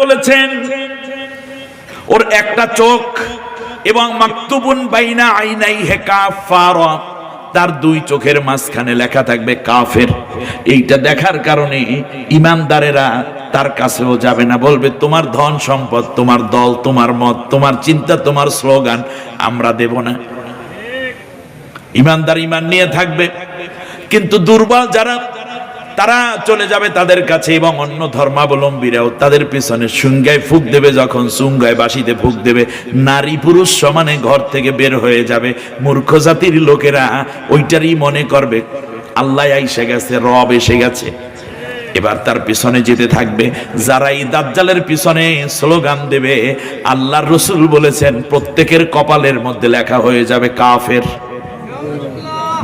বলেছেন, ওর একটা চোখ এবং মাকতুবুন বাইনা আইনাই হে কাফার তার দুই চোখের মাঝখানে লেখা থাকবে কাফের। এইটা দেখার কারণে ইমানদারেরা তার কাছেও যাবে না, বলবে, তোমার ধন সম্পদ, তোমার দল, তোমার মত, তোমার চিন্তা, তোমার স্লোগান, আমরা দেব না। ইমানদার ইমান নিয়ে থাকবে। কিন্তু দুর্বল যারা তারা চলে যাবে তাদের কাছে এবং অন্য ধর্মাবলম্বীরাও তাদের পিছনে সুঙ্গায় ফুক দেবে, যখন সুঙ্গায় বাসিতে ফুক দেবে। নারী পুরুষ সমানে ঘর থেকে বের হয়ে যাবে। মূর্খ জাতির লোকেরা ওইটারই মনে করবে, আল্লাহ এসে গেছে, রব এসে গেছে। এবার তার পিছনে যেতে থাকবে। যারা এই দাজ্জালের পিছনে স্লোগান দেবে, আল্লাহর রসুল বলেছেন, প্রত্যেকের কপালের মধ্যে লেখা হয়ে যাবে কাফের।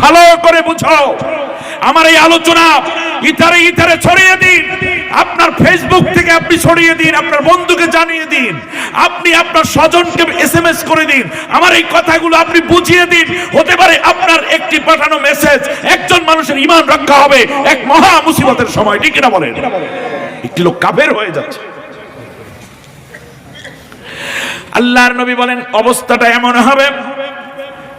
ভালো করে বুঝো আমার এই আলোচনা ইতারে ইতারে ছড়িয়ে দিন। আপনার ফেসবুক থেকে আপনি ছড়িয়ে দিন, আপনার বন্ধুকে জানিয়ে দিন, আপনি আপনার স্বজনকে এসএমএস করে দিন। আমার এই কথাগুলো আপনি বুঝিয়ে দিন। হতে পারে আপনার একটি পাঠানো মেসেজ একজন মানুষের ইমান রক্ষা হবে এক মহা মুসিবতের সময়, ঠিক না বলেন? একটি লোক কাফের হয়ে যাচ্ছে। আল্লাহর নবী বলেন, অবস্থাটা এমন হবে।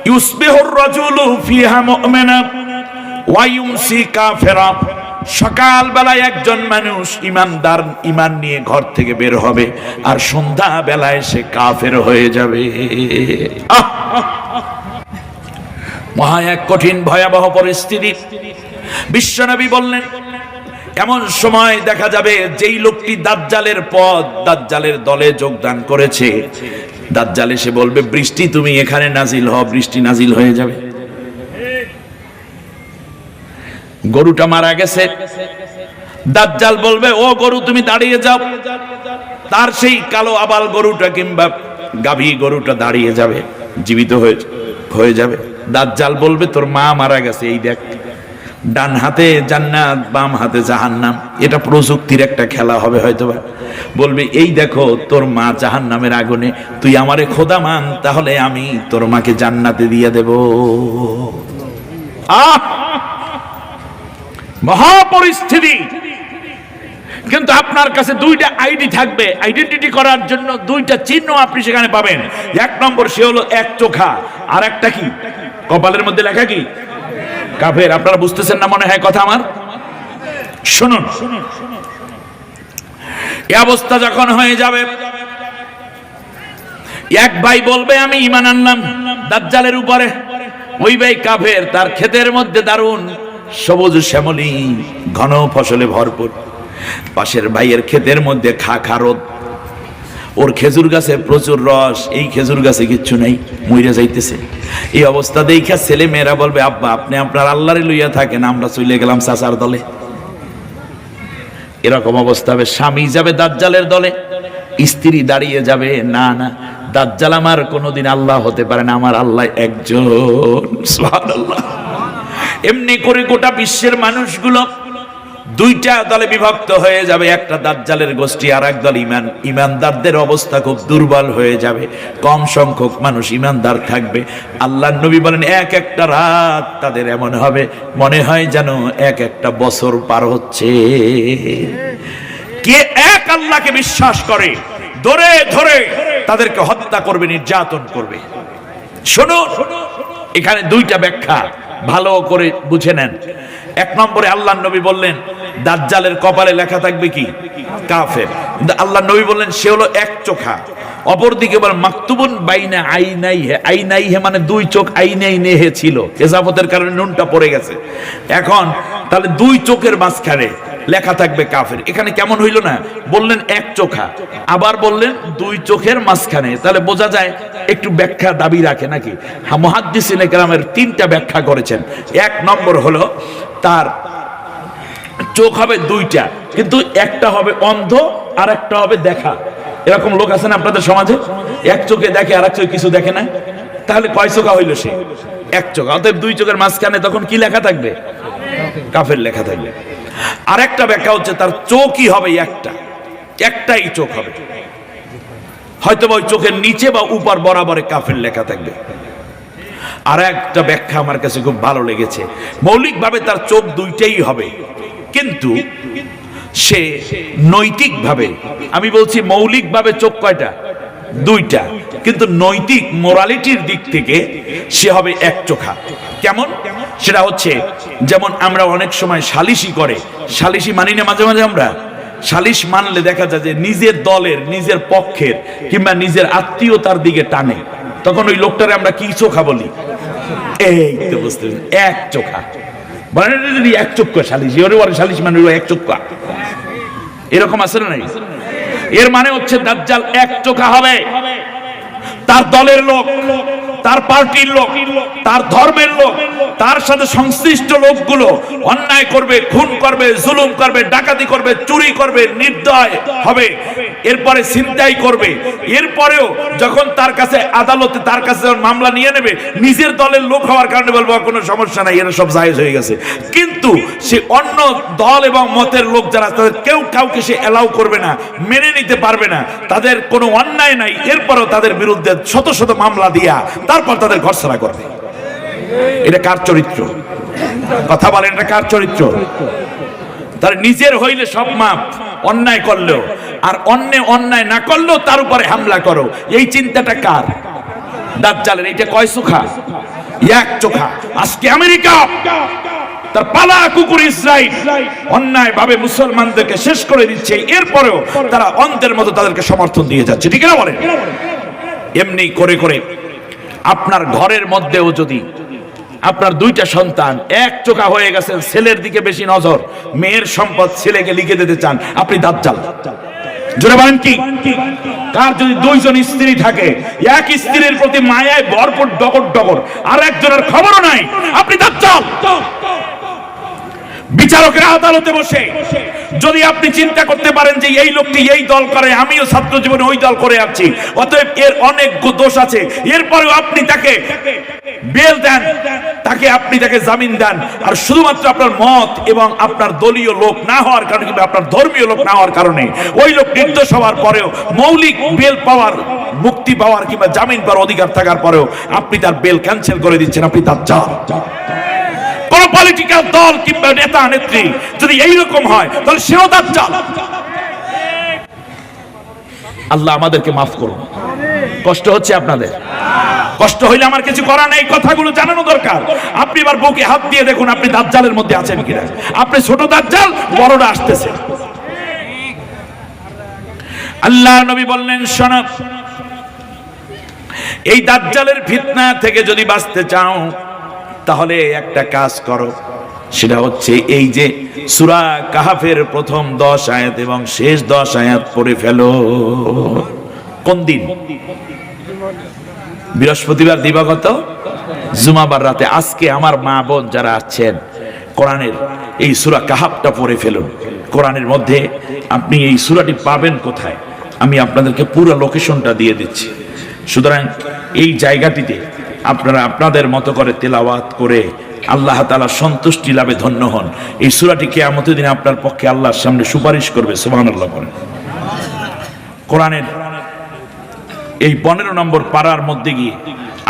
ইউসবিহুর রাজুলু ফিহা মুমিনা সকাল বেলায় একজন মানুষ ইমানদার, ইমান নিয়ে ঘর থেকে বের হবে আর সন্ধ্যা বেলায় সে কাফের হয়ে যাবে! মহা এক কঠিন, ভয়াবহ পরিস্থিতি। বিশ্বনবী বললেন, এমন সময় দেখা যাবে যেই লোকটি দাজ্জালের পদ দাজ্জালের দলে যোগদান করেছে। দাজ্জাল এসে বলবে, বৃষ্টি, তুমি এখানে নাজিল হও, বৃষ্টি নাজিল হয়ে যাবে। গরুটা মারা গেছে। দাজ্জাল বলবে, ও গরু, তুমি দাঁড়িয়ে যাও। তার সেই কালো আবাল গরুটা কিংবা গাভী গরুটা দাঁড়িয়ে যাবে, জীবিত হয়ে হয়ে যাবে। দাজ্জাল বলবে, তোর মা মারা গেছে, এই দেখ, ডান হাতে জান্নাত, বাম হাতে জাহান্নাম। এটা প্রযুক্তির একটা খেলা হবে হয়তোবা। বলবে, এই দেখো, তোর মা জাহান্নামের আগুনে, তুই আমারে খোদা মান, তাহলে আমি তোর মাকে জান্নাতে দিয়ে দেব। আহ! মহা পরিস্থিতি কিন্তু আপনার কাছে দুইটা আইডি থাকবে। আইডেন্টিটি করার জন্য দুইটা চিহ্ন আপনি সেখানে পাবেন। এক নম্বর সে হলো এক চোখা। আর একটা কি? কপালের মধ্যে লেখা কি? কাফের। আপনারা বুঝতেছেন না মনে হয় কথা আমার? শুনুন। এ অবস্থা যখন হয়ে যাবে, এক ভাই বলবে, আমি ইমান আনলাম। দাজ্জালের উপরে। ওই ভাই কাফের। তার ক্ষেতের মধ্যে দারুণ সবুজ শ্যামলী, ঘন ফসলে ভরপুর। পাশের ভাইয়ের ক্ষেতের মধ্যে খা খারদ ওর খেজুর গাছে প্রচুর রস, এই খেজুর গাছে কিচ্ছু নেই, মইরা যাইতেছে। এই অবস্থা দেখা ছেলে মেয়েরা বলবে, আব্বা, আপনি আপনার আল্লাহরে লইয়া থাকেন, আমরা চলে গেলাম চাচার দলে। এরকম অবস্থা হবে, স্বামী যাবে দাজ্জালের দলে, স্ত্রী দাঁড়িয়ে যাবে, না না, দাজ্জাল আমার কোনোদিন আল্লাহ হতে পারে না, আমার আল্লাহ একজন। সুবহানাল্লাহ। এমনি করে গোটা বিশ্বের মানুষগুলো দুইটা দলে বিভক্ত হয়ে যাবে, একটা দাজ্জালের গোষ্ঠী আর এক দল ইমান। ইমানদারদের অবস্থা খুব দুর্বল হয়ে যাবে। কম সংখ্যক মানুষ ইমানদার থাকবে। আল্লাহ নবী বলেন, এক একটা রাত তাদের এমন হবে, মনে হয় যেন এক একটা বছর পার হচ্ছে। কে এক আল্লাহকে বিশ্বাস করে, ধরে ধরে তাদেরকে হত্যা করবে, নির্যাতন করবে। শোনো এখানে দুইটা ব্যাখ্যা। ভালো করে বুঝে নেন। এক নম্বরে আল্লাহ নবী বললেন, দাজ্জালের কপালে লেখা থাকবে কি? কাফের। আল্লাহ নবী বললেন, সে হলো এক চোখা। অপরদিকে বল মাকতুবুন বাইনা আইনাই হে আইনাই হে মানে দুই চোখ আইনাই নেহে ছিল। এজাবতের কারণে নুনটা পড়ে গেছে। এখন তাহলে দুই চোখের মাঝখানে লেখা থাকবে কাফের। এখানে কেমন হইল না? বললেন এক চোখা। আবার বললেন দুই চোখের মাঝখানে। তাহলে বোঝা যায় একটু ব্যাখ্যা দাবি রাখে নাকি? মহাদ্দিসিন একরামের তিনটা ব্যাখ্যা করেছেন। এক নম্বর হলো তার চোখ হবে দুইটা, কিন্তু একটা হবে অন্ধ আর একটা হবে দেখা। এরকম লোক আছে না আপনাদের সমাজে? এক চোখে দেখে আর এক চোখে কিছু দেখে না? তাহলে কয় চোখা হইল সে? এক চোখ। অতএব দুই চোখের মাঝখানে তখন কি লেখা থাকবে? কাফের লেখা থাকবে আর একটা ব্যাখ্যা হচ্ছে তার চোখই হবে একটা। একটাই চোখ হবে। হয়তো বা ওই চোখের নিচে বা উপর বরাবরে কাফের লেখা থাকবে। আর একটা ব্যাখ্যা আমার কাছে খুব ভালো লেগেছে। মৌলিকভাবে তার চোখ দুইটাই হবে। কিন্তু সে নৈতিকভাবে, আমি বলছি মৌলিকভাবে চোখ কয়টা? দুইটা। কিন্তু নৈতিক মোরালিটির দিক থেকে সে হবে এক চোখা কেমন? সেটা হচ্ছে, যেমন আমরা অনেক সময় সালিশি করে, সালিশি মানি না মাঝে মাঝে আমরা? সালিশ মানলে দেখা যায় যে নিজের দলের, নিজের পক্ষের কিংবা নিজের আত্মীয়তার দিকে টানে। তখন ওই লোকটারে আমরা কি চোখা বলি? এই তো বুঝতে এক চোখা এটা যদি এক চোখা সালিশি, ওরে ওরে সালিশ মানে এক চোখা এরকম আছে না নাই? এর মানে হচ্ছে দাজ্জাল এক চোখা হবে। তার দলের লোক। তার পার্টির লোক, তার ধর্মের লোক, তার সাথে সংশ্লিষ্ট লোকগুলো অন্যায় করবে, খুন করবে, জুলুম করবে, ডাকাতি করবে, চুরি করবে, নির্দয় হবে। এরপরে ছিনতাই করবে। এরপরেও যখন তার কাছে আদালতে, তার কাছে মামলা নিয়ে নেবে, নিজের দলের লোক হওয়ার কারণে বলব কোনো সমস্যা নাই, এরা সব জায়েজ হয়ে গেছে। কিন্তু সে অন্য দল এবং মতের লোক যারা, তাদের কেউ কাউকে সে এলাও করবে না, মেনে নিতে পারবে না। তাদের কোনো অন্যায় নাই। এরপরও তাদের বিরুদ্ধে শত শত মামলা দিয়া তারপর তাদের ঘরছাড়া করবে। এটা কার চরিত্র? কথা বলেন, এটা কার চরিত্র? তার নিজের হইলে সব মাপ, অন্যায় করলেও। আর অন্য অন্যায় না করলেও তার উপরে হামলা করো। এই চিন্তাটা কার? দাজ্জালের, এইটা কয় চোখা? এক চোখা। আজকে আমেরিকা, তার পালা কুকুর ইসরাইল অন্যায় ভাবে মুসলমানদেরকে শেষ করে দিচ্ছে। এরপরেও তারা অন্তের মতো তাদেরকে সমর্থন দিয়ে যাচ্ছে। ঠিক না বলেন? এমনি করে করে আপনার ঘরের মধ্যেও যদি আপনার দুইটা সন্তান, এক চোখা হয়ে গেছেন, ছেলের দিকে বেশি নজর, মেয়ের সম্পদ ছেলেকে লিখে দিতে চান, আপনি দাজ্জাল। চাল বলেন কি? তার যদি দুইজন স্ত্রী থাকে, এক স্ত্রীর প্রতি মায়ায় আর একজনের খবরও আপনি বিচারকের আদালতে বসে। যদি আপনি চিন্তা করতে পারেন যে এই লোকটি এই দল করে, আমিও ছাত্র জীবনে ওই দল করে আছি, অতএব এর অনেক দোষ আছে। এরপরেও আপনি তাকে বেল দেন, তাকে আপনি তাকে জামিন দেন। আর শুধুমাত্র আপনার মত এবং আপনার দলীয় লোক না হওয়ার কারণে কিংবা আপনার ধর্মীয় লোক না হওয়ার কারণে, ওই লোক নির্দোষ হওয়ার পরেও, মৌলিক বেল পাওয়ার, মুক্তি পাওয়ার কিংবা জামিন পাওয়ার অধিকার থাকার পরেও আপনি তার বেল ক্যান্সেল করে দিচ্ছেন, আপনি তার কোন পলিটিক্যাল দল কিংবা নেতা, নেত্রী যদি এইরকম হয়, তাহলে সেও দাজ্জাল। আল্লাহ আমাদেরকে মাফ করুন। কষ্ট হচ্ছে আপনাদের। কষ্ট হইলে আমার কিছু করার নেই, কথাগুলো জানানো দরকার। আপনি এবার বুকে হাত দিয়ে দেখুন, আপনি দাজ্জালের মধ্যে আছেন কিনা। আপনি ছোট দাজ্জাল বড়টা আসতেছে। আল্লাহ নবী বললেন, শোনো, এই দাজ্জালের ফিতনা থেকে যদি বাঁচতে চাও তাহলে একটা কাজ করো। সেটা হচ্ছে এই যে সুরা কাহাফের প্রথম দশ আয়াত এবং শেষ দশ আয়াত পড়ে ফেলো। কোন দিন? বৃহস্পতিবার দিবাগত জুমাবার রাতে। আজকে আমার মা বোন যারা আছেন, কোরআনের এই সুরা কাহাবটা পড়ে ফেলুন। কোরআনের মধ্যে আপনি এই সুরাটি পাবেন কোথায়? আমি আপনাদেরকে পুরো লোকেশনটা দিয়ে দিচ্ছি। সুতরাং এই জায়গাটিতে আপনারা আপনাদের মতো করে তেলাওয়াত করে আল্লাহ তালা সন্তুষ্টি লাভে ধন্য হন। এই সুরাটি কেয়ামতের দিন আপনার পক্ষে আল্লাহর সামনে সুপারিশ করবে সুবাহ আল্লাহ করেন কোরআনের এই পনেরো নম্বর পাড়ার মধ্যে গিয়ে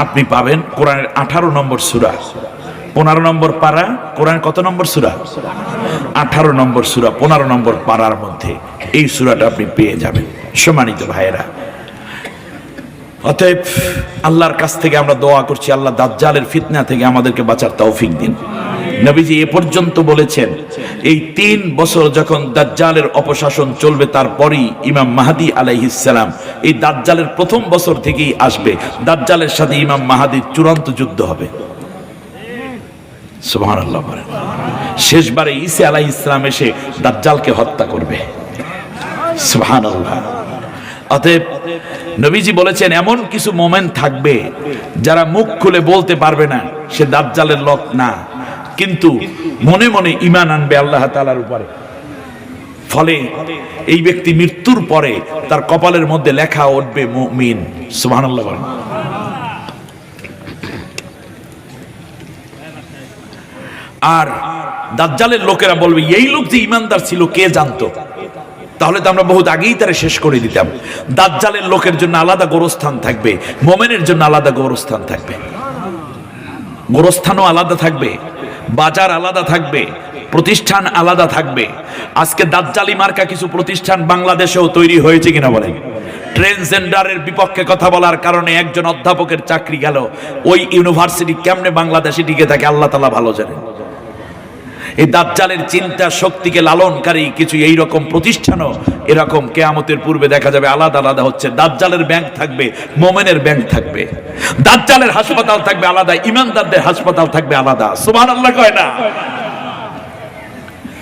আপনি পাবেন কোরআনের আঠারো নম্বর সুরা। পনেরো নম্বর পাড়া কোরআন কত নম্বর সুরা? আঠারো নম্বর সুরা, পনেরো নম্বর পাড়ার মধ্যে এই সুরাটা আপনি পেয়ে যাবেন। সম্মানিত ভাইয়েরা অতএব আল্লাহর কাছ থেকে আমরা দোয়া করছি, আল্লাহ দাজ্জালের ফিতনা থেকে আমাদেরকে বাঁচার তৌফিক দিন। নবীজি এ পর্যন্ত বলেছেন, এই তিন বছর যখন দাজ্জালের অপশাসন চলবে, তারপরই ইমাম মাহাদি আলাইহিসসালাম এই দাজ্জালের প্রথম বছর থেকেই আসবে। দাজ্জালের সাথে ইমাম মাহাদির চূড়ান্ত যুদ্ধ হবে। শেষবারে ঈসা আলাইহিস সালাম এসে দাজ্জালকে হত্যা করবে। অতএব নবীজি বলেছেন, এমন কিছু মোমেন্ট থাকবে যারা মুখ খুলে বলতে পারবে না, সে দাজ্জালের লোক না। কিন্তু মনে মনে ইমান আনবে আল্লাহ তাআলার উপরে। ফলে এই ব্যক্তি মৃত্যুর পরে তার কপালের মধ্যে লেখা উঠবে মুমিন। সুবহানাল্লাহ আর দাজ্জালের লোকেরা বলবে, এই লোক যে ইমানদার ছিল, কে জানতো? তাহলে তো আমরা বহুত আগেই তারা শেষ করে দিতাম। দাজ্জালের লোকের জন্য আলাদা গোরস্থান থাকবে, মোমেনের জন্য আলাদা গোরস্থান থাকবে। গোরস্থানও আলাদা থাকবে, বাজার আলাদা থাকবে, প্রতিষ্ঠান আলাদা থাকবে। আজকে দাজ্জালি মার্কা কিছু প্রতিষ্ঠান বাংলাদেশেও তৈরি হয়েছে কিনা বলেন। ট্রেনজেন্ডারের বিপক্ষে কথা বলার কারণে একজন অধ্যাপকের চাকরি গেল। ওই ইউনিভার্সিটি কেমনে বাংলাদেশে টিকে থাকে আল্লাহ তালা ভালো জানেন। এই দাজ্জালের চিন্তা শক্তিকে লালনকারী কিছু এই রকম প্রতিষ্ঠানও এরকম কেয়ামতের পূর্বে দেখা যাবে আলাদা আলাদা হচ্ছে। দাজ্জালের ব্যাংক থাকবে, মোমেনের ব্যাংক থাকবে। দাজ্জালের হাসপাতাল থাকবে আলাদা, ইমানদারদের হাসপাতাল থাকবে আলাদা। সুবহান আল্লাহ কয় না?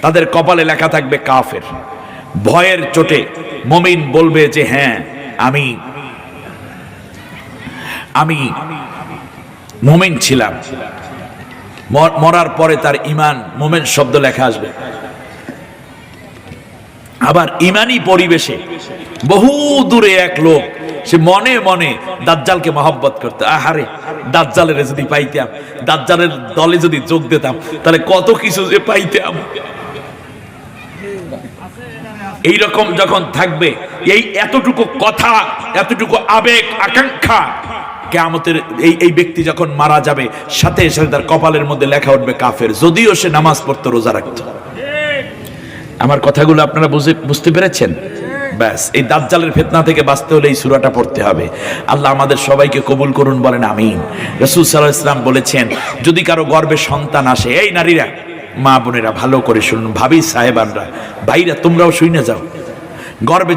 তাদের কপালে লেখা থাকবে কাফের। ভয়ের চোটে মমিন বলবে যে হ্যাঁ আমি আমি মমিন ছিলাম। মরার পরে তার ইমান, মোমেন শব্দ লেখা আসবে। আবার ইমানি পরিবেশে, বহু দূরে এক লোক, সে মনে মনে দাজ্জালকে মহব্বত করতে। আহারে, দাজ্জালের যদি পাইতাম, দাজ্জালের দলে যদি যোগ দিতাম, তাহলে কত কিছু যে পাইতাম। এই রকম যখন থাকবে, এই এতটুকু কথা, এতটুকু আবেগ, আকাঙ্ক্ষা কেয়ামতের এই এই ব্যক্তি যখন মারা যাবে, সাথে সাথে তার কপালের মধ্যে লেখা উঠবে কাফের। যদিও সে নামাজ পড়তো, রোজা রাখতো। আমার কথাগুলো আপনারা বুঝে, বুঝতে পেরেছেন? ব্যাস, এই দাজ্জালের ফেতনা থেকে বাঁচতে হলে এই সুরাটা পড়তে হবে। আল্লাহ আমাদের সবাইকে কবুল করুন, বলেন আমিন। রসুল সাল্লাহ ইসলাম বলেছেন, যদি কারও গর্বে সন্তান আসে, এই নারীরা, মা বোনেরা ভালো করে শুনুন। ভাবি সাহেবানরা, ভাইরা তোমরাও শুনে যাও। গর্বে